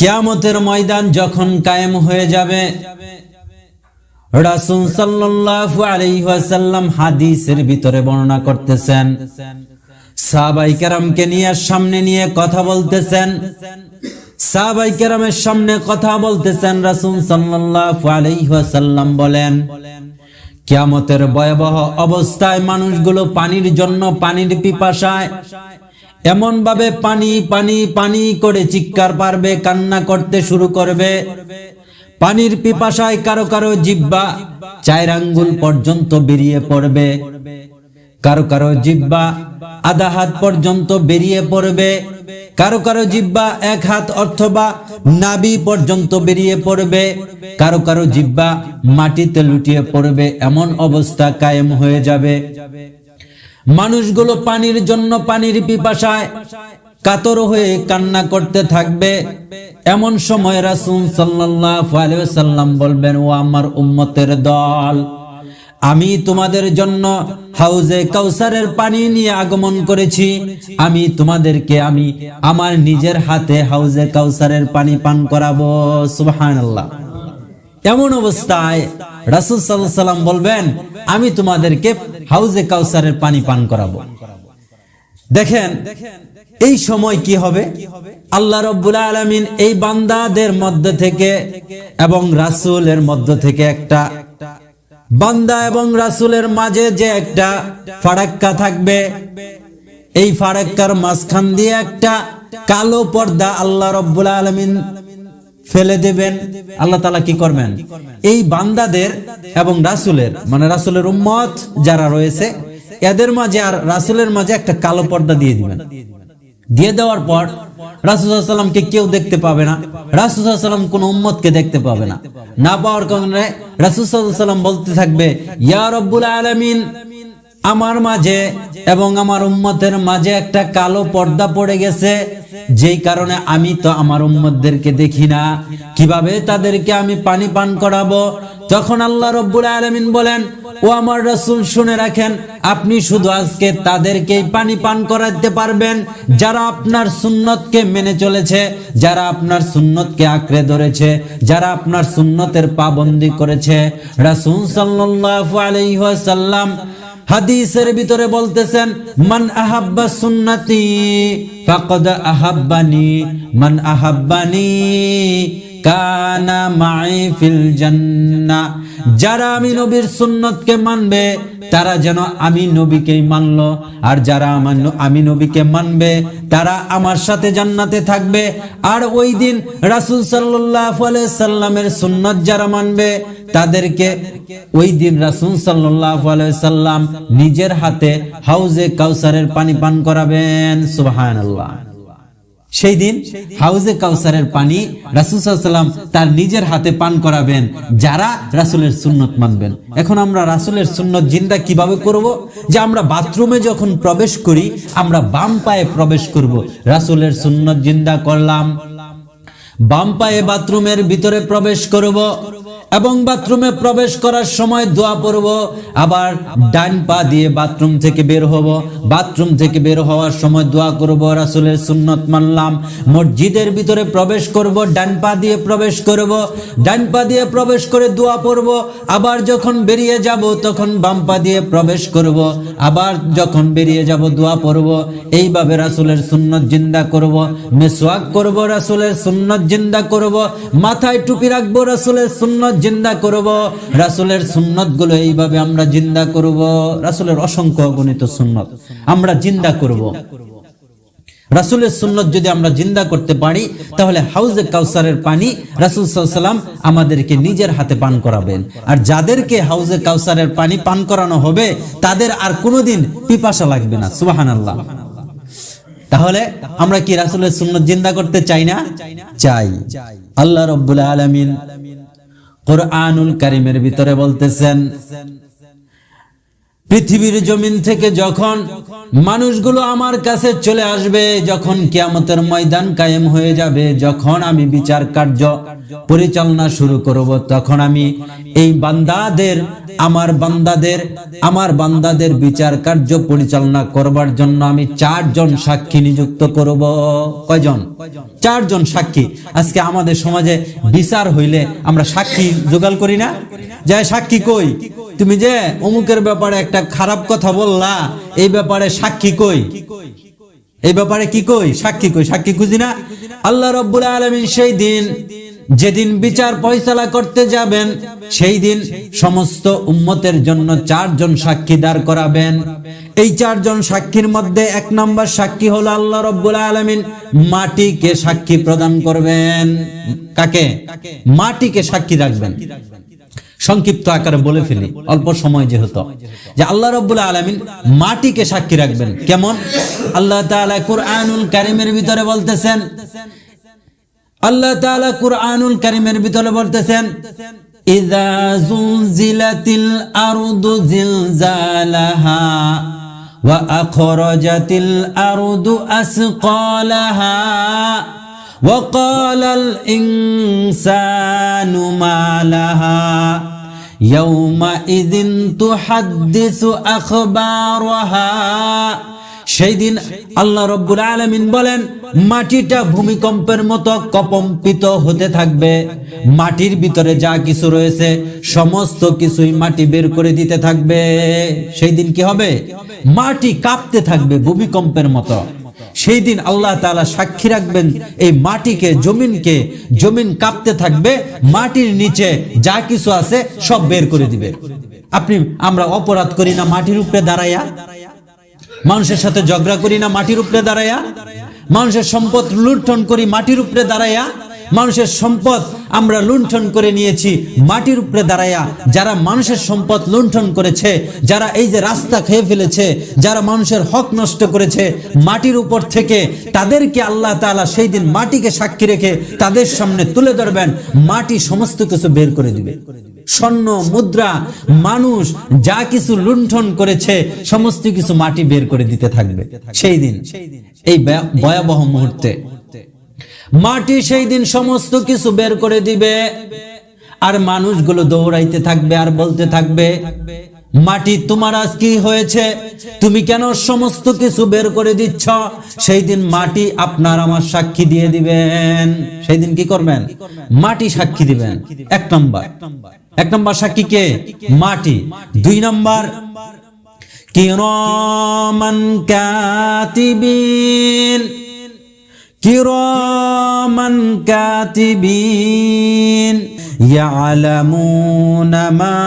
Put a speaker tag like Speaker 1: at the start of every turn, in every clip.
Speaker 1: কিয়ামতের ময়দান যখন কায়েম হয়ে যাবে, রাসূল সাল্লাল্লাহু আলাইহি ওয়াসাল্লাম হাদিসের ভিতরে বর্ণনা করতেছেন। সাহাবাই কেরামকে নিয়ে সামনে নিয়ে কথা বলতেছেন। সাহাবাই কেরামের সামনে কথা বলতেছেন, রাসূল সাল্লাল্লাহু আলাইহি ওয়াসাল্লাম বলেন, কিয়ামতের ভয়াবহ অবস্থায় মানুষগুলো পানির জন্য পানির পিপাসায় এমন ভাবে পানি পানি পানি করে চিৎকার পারবে, কান্না করতে শুরু করবে। পানির পিপাসায় কারও কারও জিব্বা চায়ের আঙ্গুল পর্যন্ত বেরিয়ে পড়বে। কারও কারও জিব্বা আধা হাত পর্যন্ত বেরিয়ে পড়বে। কারও কারও জিব্বা এক হাত অথবা নাবি পর্যন্ত বেরিয়ে পড়বে। কারও কারও জিব্বা মাটিতে লুটিয়ে পড়বে, এমন অবস্থা কায়েম হয়ে যাবে। মানুষগুলো পানির জন্য পানির পিপাসায় কাতর হয়ে কান্না করতে থাকবে। এমন সময় রাসূল সাল্লাম বলবেন, ও আমার উম্মতের দল, আমি তোমাদের জন্য হাউজে কাউসারের পানি নিয়ে আগমন করেছি। আমি তোমাদেরকে, আমি আমার নিজের হাতে হাউজে কাউসারের পানি পান করাবো। সুবহানাল্লাহ। এমন অবস্থায় রাসূল সাল্লাম বলবেন, আমি তোমাদেরকে হাউজে কাউসারের পানি পান করাবো। দেখেন, এই সময় কি হবে? আল্লাহ রব্বুল আলমিন এই বান্দাদের মধ্য থেকে এবং রাসূলের মধ্য থেকে একটা বান্দা এবং রাসূলের মাঝে যে একটা ফারাক্কা থাকবে, এই ফারাক্কার মাঝখান দিয়ে একটা কালো পর্দা আল্লাহ রব্বুল আলমিন ফেলে দেবেন, আল্লাহ তালা কি করবেন? এই বান্দাদের এবং রাসূলের মানে রাসূলের উম্মত যারা রয়েছে, এদের মাঝে আর রাসূলের মাঝে একটা কালো পর্দা দিয়ে দিবেন। দিয়ে দেওয়ার পর রাসুসাল্লামকে কেউ দেখতে পাবে না রাসুসাল্লাম কোন উম্মতকে দেখতে পাবে না। না পাওয়ার কারণে রাসুসাল্লাম বলতে থাকবে, ইয়া রব্বুল আলমিন, আমার মাঝে এবং আমার উম্মতের মাঝে একটা কালো পর্দা পড়ে গেছে যেই কারণে আমি তো আমার উম্মতদেরকে দেখি না। কীভাবে তাদেরকে আমি পানি পান করাবো? তখন আল্লাহ রব্বুল আলমিন বলেন, ও আমার রসুল, শুনে রাখেন, আপনি শুধু আজকে তাদেরকেই পানি পান করাতে পারবেন। যারা আপনার সুন্নতকে মেনে চলেছে, যারা আপনার সুন্নতকে আঁকড়ে ধরেছে, যারা আপনার সুন্নতের পাবন্দি করেছে। রাসূল সাল্লাল্লাহু আলাইহি ওয়াসাল্লাম হাদিসের ভিতরে বলতেছেন, মান আহাব্বা সুন্নতি ফাকদ আহাব্বানি, মান আহাব্বানি কানা মাই ফিল জান্নাহ। যারা আমি নবীর সুন্নতকে মানবে তারা যেন আমি নবীকেই মানলো, আর যারা আমার আমি নবীকে মানবে, তারা আমার সাথে জান্নাতে থাকবে। আর ওই দিন রাসূল আলাইহি সাল্লামের সুন্নত যারা মানবে, তাদেরকে ওই দিন রাসূল আলাইহি সাল্লাম নিজের হাতে হাউজে কাউসারের পানি পান করাবেন। সুবহানাল্লাহ। সেই দিন হাউজে কাউসারের পানি রাসুসাল্লাম তার নিজের হাতে পান করাবেন, যারা রাসুলের সুন্নত মানবেন। এখন আমরা রাসুলের সুন্নত জিন্দা কীভাবে করব? যে আমরা বাথরুমে যখন প্রবেশ করি, আমরা বাম পায়ে প্রবেশ করব। রাসুলের সুন্নত জিন্দা করলাম। বাম পায়ে বাথরুমের ভিতরে প্রবেশ করব। এবং বাথরুমে প্রবেশ করার সময় দোয়া পড়ব, আবার ডান পা দিয়ে বাথরুম থেকে বের হব। বাথরুম থেকে বের হওয়ার সময় দোয়া করব, রাসুলের সুন্নত মানলাম। মসজিদের ভিতরে প্রবেশ করব, ডান পা দিয়ে প্রবেশ করব। ডান পা দিয়ে প্রবেশ করে দোয়া পড়ব, আবার যখন বেরিয়ে যাব তখন বাম পা দিয়ে প্রবেশ করব। আবার যখন বেরিয়ে যাব দোয়া পড়ব, এইভাবে রাসুলের সুন্নত জিন্দা করব। মেসোয়াক করব, রাসুলের সুন্নত জিন্দা করব। মাথায় টুপি রাখব, রাসূলের সুন্নত জিন্দা করব, রাসূলের সুন্নতগুলো এইভাবে আমরা জিন্দা করব, রাসূলের অসংখ্য গণিত সুন্নত আমরা জিন্দা করব। রাসূলের সুন্নত যদি আমরা জিন্দা করতে পারি, তাহলে হাউজে কাউসারের পানি রাসূল সাল্লাম আমাদেরকে নিজের হাতে পান করাবেন। আর যাদেরকে হাউজে কাউসারের পানি পান করানো হবে, তাদের আর কোনোদিন পিপাসা লাগবে না, সুবহানাল্লাহ। তাহলে আমরা কি রাসুলের সুন্নত জিন্দা করতে চাই না? চাই। আল্লাহ রব্বুল আলামিন কোরআনুল কারিমের ভিতরে বলতেছেন পৃথিবীর জমিন থেকে যখন মানুষগুলো আমার কাছে চলে আসবে, যখন কিয়ামতের ময়দান কায়েম হয়ে যাবে, যখন আমি বিচার কার্য পরিচালনা শুরু করব, তখন আমি এই বান্দাদের, আমার বান্দাদের আমার বান্দাদের বিচার কার্য পরিচালনা করবার জন্য আমি চারজন সাক্ষী নিযুক্ত করব। কয়জন? চারজন সাক্ষী। আজকে আমাদের সমাজে বিচার হইলে আমরা সাক্ষী জোগাড় করি না? যায় সাক্ষী কই? তুমি যে অমুকের ব্যাপারে একটা খারাপ কথা বললা, এই ব্যাপারে সাক্ষী কই? এই ব্যাপারে কি কই? সাক্ষী কই? সাক্ষী খুঁজি না? আল্লাহ রব্বুল আলমিন সেই দিন, যেদিন বিচার ফয়সালা করতে যাবেন, সেই দিন সমস্ত উম্মতের জন্য চারজন সাক্ষী দাঁড় করাবেন। এই চারজন সাক্ষীর মধ্যে এক নম্বর সাক্ষী হলো আল্লাহ রব্বুল আলমিন। মাটিকে সাক্ষী প্রদান করবেন। কাকে? মাটিকে সাক্ষী রাখবেন। সংক্ষিপ্ত আকারে বলে ফেলি অল্প সময় যেহেতু যে আল্লাহ রব্বুল আলমিন মাটিকে সাক্ষী রাখবেন কেমন আল্লাহ তাআলা কুরআনুল কারিমের ভিতরে বলতেছেন আল্লাহ তাআলা কুরআনুল কারিমের ভিতরে বলতেছেন ইযা জুলজিলাতিল আরদু জিলজালাহা ওয়া আখরাজাতিল আরদু আসকালাহা وقال الإنسان ما لها يومئذ تحدث أخبارها সেই দিন আল্লাহ রব্বুল আলমিন বলেন মাটিটা ভূমিকম্পের মতো কপম্পিত হতে থাকবে মাটির ভিতরে যা কিছু রয়েছে সমস্ত কিছুই মাটি বের করে দিতে থাকবে সেই দিন কি হবে মাটি কাঁপতে থাকবে ভূমিকম্পের মতো সেই দিন আল্লাহ তালা সাক্ষী রাখবেন, এই মাটিকে, জমিনকে, জমিন কাঁপতে থাকবে, মাটির নিচে যা কিছু আছে সব বের করে দিবে। আপনি, আমরা অপরাধ করি না মাটির উপরে দাঁড়াইয়া। মানুষের সাথে ঝগড়া করি না মাটির উপরে দাঁড়াইয়া। মানুষের সম্পদ লুণ্ঠন করি মাটির উপরে দাঁড়াইয়া। মানুষের সম্পদ আমরা লুণ্ঠন করে নিয়েছি, মাটির উপরে দাঁড়াইয়া যারা মানুষের সম্পদ লুণ্ঠন করেছে, যারা এই যে রাস্তা খেয়ে ফেলেছে, যারা মানুষের হক নষ্ট করেছে, মাটির উপর থেকে তাদেরকে আল্লাহ তাআলা সেই দিন মাটিকে সাক্ষী রেখে তাদের সামনে তুলে ধরবেন, মাটি সমস্ত কিছু বের করে দিবে। স্বর্ণ, মুদ্রা, মানুষ যা কিছু লুণ্ঠন করেছে, সমস্ত কিছু মাটি বের করে দিতে থাকবে। সেই দিন, এই ভয়াবহ মুহূর্তে মাটি সেই দিন সমস্ত কিছু বের করে দিবে। আর মানুষগুলো দৌড়াইতে থাকবে, আর বলতে থাকবে, মাটি তোমার আজ কি হয়েছে? তুমি কেন সমস্ত কিছু বের করে দিচ্ছ? সেই দিন মাটি আপনার আমার সাক্ষী দিয়ে দিবেন। সেই দিন কি করবেন? মাটি সাক্ষী দিবেন। এক নম্বর। এক নম্বর সাক্ষী কে? মাটি। দুই নম্বর। কিরমান কাতিবিন। كراما كاتبين يعلمون ما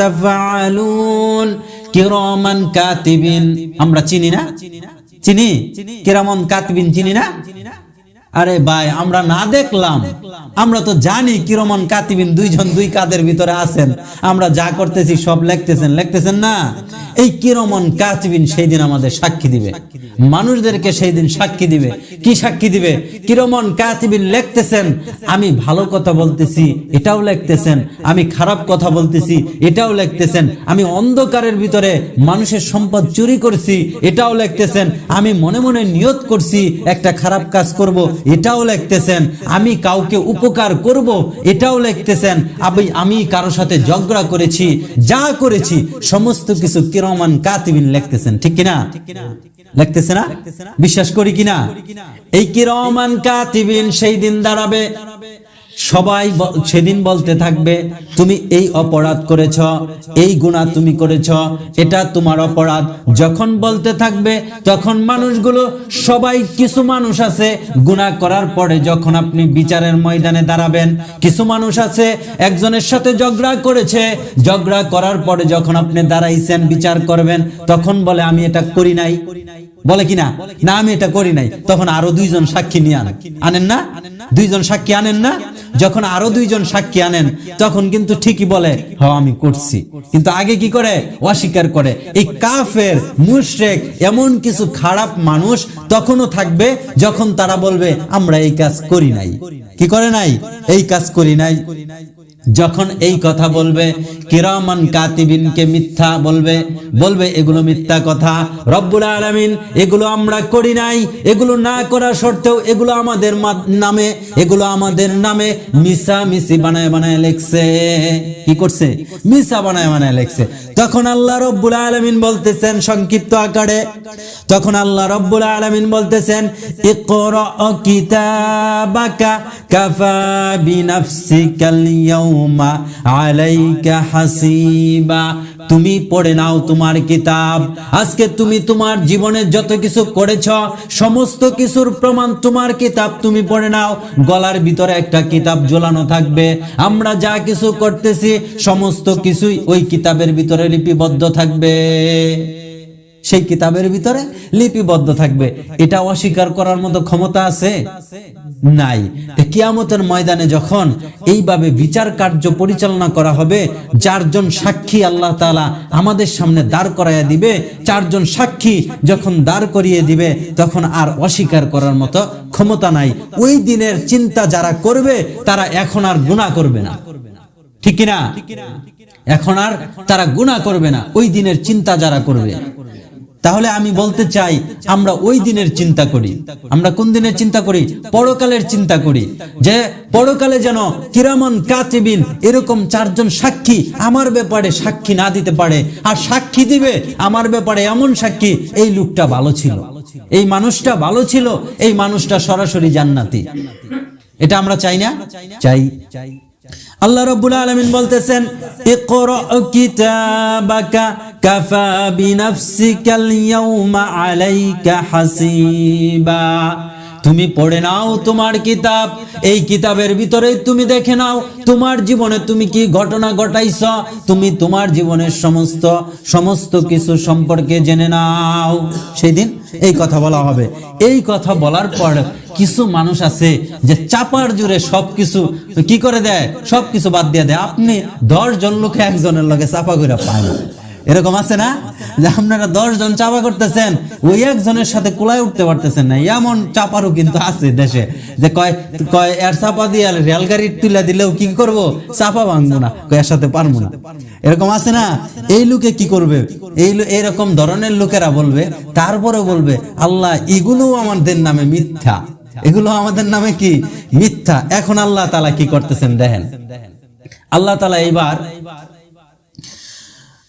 Speaker 1: تفعلون কিরমান কাতিবিন আমরা চিনি না চিনি কিরামন কাতিবিন চিনি না আরে ভাই, আমরা না দেখলাম। আমরা তো জানি কিরমন কাতিবিন দুইজন দুই কাদের ভিতরে আছেন। আমরা যা করতেছি সব লিখতেছেন। লিখতেছেন না? এই কিরমন কাতিবিন সেই দিন আমাদের সাক্ষী দিবে। মানুষদেরকে সেই দিন সাক্ষী দিবে। কি সাক্ষী দিবে? কিরমন কাতিবিন লিখতেছেন, আমি ভালো কথা বলতেছি, এটাও লিখতেছেন, আমি খারাপ কথা বলতেছি, এটাও লিখতেছেন, আমি অন্ধকারের ভিতরে মানুষের সম্পদ চুরি করছি, এটাও লিখতেছেন, আমি মনে মনে নিয়ত করছি, একটা খারাপ কাজ করব এটাও লিখতেছেন, আমি কাউকে উপকার করব, এটাও লিখতেছেন আমি আমি কারোর সাথে ঝগড়া করেছি, যা করেছি, সমস্ত কিছু কিরমান কাতিবিন লিখতেছেন, ঠিক কিনা? লিখতেছে না? বিশ্বাস করি কিনা? এই কিরমান কাতিবিন সেই দিন দাঁড়াবে সবাই সেদিন বলতে থাকবে, তুমি এই অপরাধ করেছ, এই গুণা তুমি করেছ, এটা তোমার অপরাধ। যখন বলতে থাকবে, তখন মানুষগুলো, সবাই কিছু মানুষ আছে গুণা করার পরে যখন আপনি বিচারের ময়দানে দাঁড়াবেন, কিছু মানুষ আছে, একজনের সাথে ঝগড়া করেছে, ঝগড়া করার পরে যখন আপনি দাঁড়াইছেন, বিচার করবেন, তখন বলে, আমি এটা করি নাই। বলে কিনা না? আমি এটা করি নাই। তখন আরও দুইজন সাক্ষী নিয়ে আনেন না? দুইজন সাক্ষী আনেন না? যখন আরও দুইজন সাক্ষী আনেন, তখন কিন্তু ঠিকই বলে হ আমি করছি। কিন্তু আগে কি করে? অস্বীকার করে। এই কাফের, মুশরেক, এমন কিছু খারাপ মানুষ তখনও থাকবে যখন তারা বলবে, আমরা এই কাজ করি নাই। কি করে নাই? এই কাজ করি নাই। যখন এই কথা বলবে, কিরামান কাতিবিনকে মিথ্যা বলবে বলবে, এগুলো মিথ্যা কথা। রব্বুল আলামিন, এগুলো আমরা করি নাই। এগুলো না করা সত্ত্বেও এগুলো আমাদের নামে, এগুলো আমাদের নামে মিসা মিসি বানায় বানায় লেখছে। কি করছে? মিসা বানায় বানায় লেখছে। তখন আল্লাহ রব্বুল আলামিন বলতেছেন, সংক্ষিপ্ত আকারে, তখন আল্লাহ রব্বুল আলামিন বলতেছেন ইকরা কিতাবাকা কাফা বিনাফসিকাল ইয়াউমা। আলাইকা হাসিবা। তুমি পড়ে নাও তোমার কিতাব। আজকে তুমি তোমার জীবনে যত কিছু করেছ, সমস্ত কিছুর প্রমাণ তোমার কিতাব তুমি পড়ে নাও। গলার ভিতরে একটা কিতাব ঝোলানো থাকবে। আমরা যা কিছু করতেছি, সমস্ত কিছুই ওই কিতাবের ভিতরে লিপিবদ্ধ থাকবে। সেই কিতাবের ভিতরে লিপিবদ্ধ থাকবে। এটা অস্বীকার করার মতো ক্ষমতা আছে? নাই। কিয়ামতের ময়দানে যখন এইভাবে বিচার কার্য পরিচালনা করা হবে, চারজন সাক্ষী আল্লাহ তাআলা আমাদের সামনে দাঁড় করাইয়া দিবে। চারজন সাক্ষী যখন দাঁড় করিয়ে দিবে, তখন আর অস্বীকার করার মতো ক্ষমতা নাই। ওই দিনের চিন্তা যারা করবে, তারা এখন আর গুণা করবে না। ঠিক কিনা? এখন আর তারা গুণা করবে না। ওই দিনের চিন্তা যারা করবে। তাহলে আমি বলতে চাই, আমরা ওই দিনের চিন্তা করি। আমরা কোন দিনের চিন্তা করি? পরকালের চিন্তা করি। যে পরকালে যেন কিরামন কাতিবিন এরকম চারজন সাক্ষী আমার ব্যাপারে সাক্ষী না দিতে পারে, আর সাক্ষী দিবে আমার ব্যাপারে এমন সাক্ষী, এই লোকটা ভালো ছিল। এই মানুষটা ভালো ছিল, এই মানুষটা সরাসরি জান্নাতি। এটা আমরা চাই না? চাই। চাই আল্লাহ রাব্বুল আলামিন বলতেছেন তুমি পড়ে নাও তোমার কিতাব, এই কিতাবের ভিতরে তুমি দেখে নাও তোমার জীবনে তুমি কি ঘটনা ঘটাইছ, তুমি তোমার জীবনের সমস্ত সমস্ত কিছু সম্পর্কে জেনে নাও। সেই দিন এই কথা বলা হবে। এই কথা বলার পর কিছু মানুষ আছে যে চাপার জুড়ে সবকিছু কি করে দেয়? সবকিছু বাদ দিয়ে দেয়। আপনি দশ জন লোকে একজনের লগে চাপা করে পায়। এরকম আছে না? যে আপনারা জন চাপা করতেছেন, ওই একজনের সাথে কুলায় উঠতে পারতেছেন না। এমন চাপারও কিন্তু আছে দেশে। যে কয় কয়, এর চাপা দিয়ে রেল গাড়ি তুলে দিলেও কি করব? চাপা ভাঙবো না। এর সাথে পারব না। এরকম আছে না? এই লোকে কি করবে? এই এরকম ধরনের লোকেরা বলবে তারপরে বলবে, আল্লাহ এগুলো আমাদের নামে মিথ্যা। এগুলো আমাদের নামে কি? মিথ্যা। এখন আল্লাহ তালা কি করতেছেন দেখেন। আল্লাহ তালা এইবার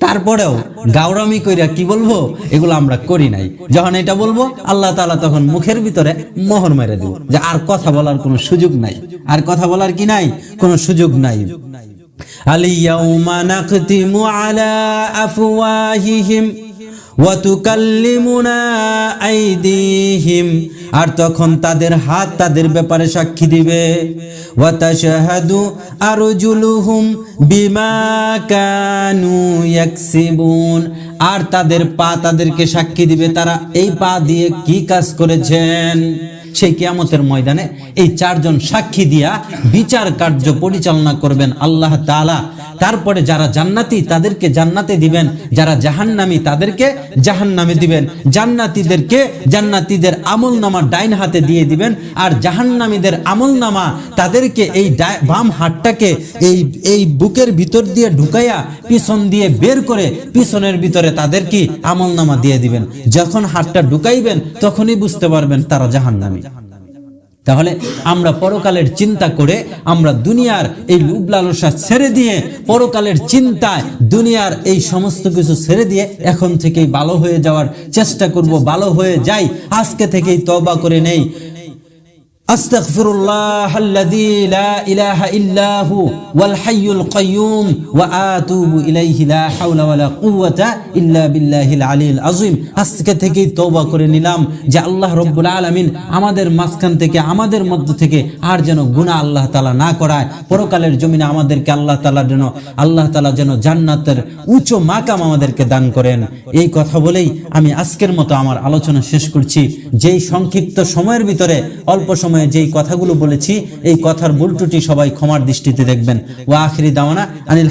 Speaker 1: তারপরেও গাউরামি কইরা কি বলব? এগুলো আমরা করি নাই। যখন এটা বলব, আল্লাহ তালা তখন মুখের ভিতরে মোহর মেরে দিব যে আর কথা বলার কোনো সুযোগ নাই। আর কথা বলার কি নাই? কোনো সুযোগ নাই। আলিয়াউমা নাকতিমু আলা আফওয়াহিহিম। আর তখন তাদের হাত তাদের ব্যাপারে সাক্ষী দিবে। বিমা কানু আর তাদের পা তাদেরকে সাক্ষী দিবে, তারা এই পা দিয়ে কি কাজ করেছেন? সেই কিয়ামতের ময়দানে এই চারজন সাক্ষী দিয়া বিচার কার্য পরিচালনা করবেন আল্লাহ তাআলা। তারপরে যারা জান্নাতি তাদেরকে জান্নাতে দিবেন, যারা জাহান্নামী তাদেরকে জাহান্নামে দিবেন। জান্নাতীদেরকে জান্নাতীদের আমল নামা ডাইন হাতে দিয়ে দিবেন, আর জাহান্নামীদের আমল নামা তাদেরকে এই বাম হাতটাকে এই এই বুকের ভিতর দিয়ে ঢুকাইয়া পিছন দিয়ে বের করে পিছনের ভিতরে তাদের কি আমল নামা দিয়ে দিবেন। যখন হাতটা ঢুকাইবেন, তখনই বুঝতে পারবেন তারা জাহান্নামী। তাহলে আমরা পরকালের চিন্তা করে আমরা দুনিয়ার এই লুব লালসা ছেড়ে দিয়ে পরকালের চিন্তায় দুনিয়ার এই সমস্ত কিছু ছেড়ে দিয়ে এখন থেকেই ভালো হয়ে যাওয়ার চেষ্টা করব, ভালো হয়ে যাই। আজকে থেকেই তবা করে নেই। أستغفر الله الذي لا إله إلا هو والحي القيوم وآتوب إليه لا حول ولا قوة إلا بالله العلي العظيم আজকে থেকে তওবা করে নিলাম যে আল্লাহ রব্বুল আলামিন আমাদের মাঝখান থেকে, আমাদের মধ্য থেকে আর যেন গুনাহ আল্লাহ তাআলা না করায়, পরকালের জমিনে আমাদেরকে আল্লাহ তাআলা যেন, আল্লাহ তাআলা যেন জান্নাতের উচ্চ মাকাম আমাদেরকে দান করেন। এই কথা বলেই আমি আজকের মতো আমার আলোচনা শেষ করছি। যেই সংক্ষিপ্ত সময়ের ভিতরে অল্প সময় যেই কথাগুলো বলেছি এই কথার ত্রুটি সবাই ক্ষমার দৃষ্টিতে দেখবেন। ওয়া আখিরি দাওয়ানা আনিল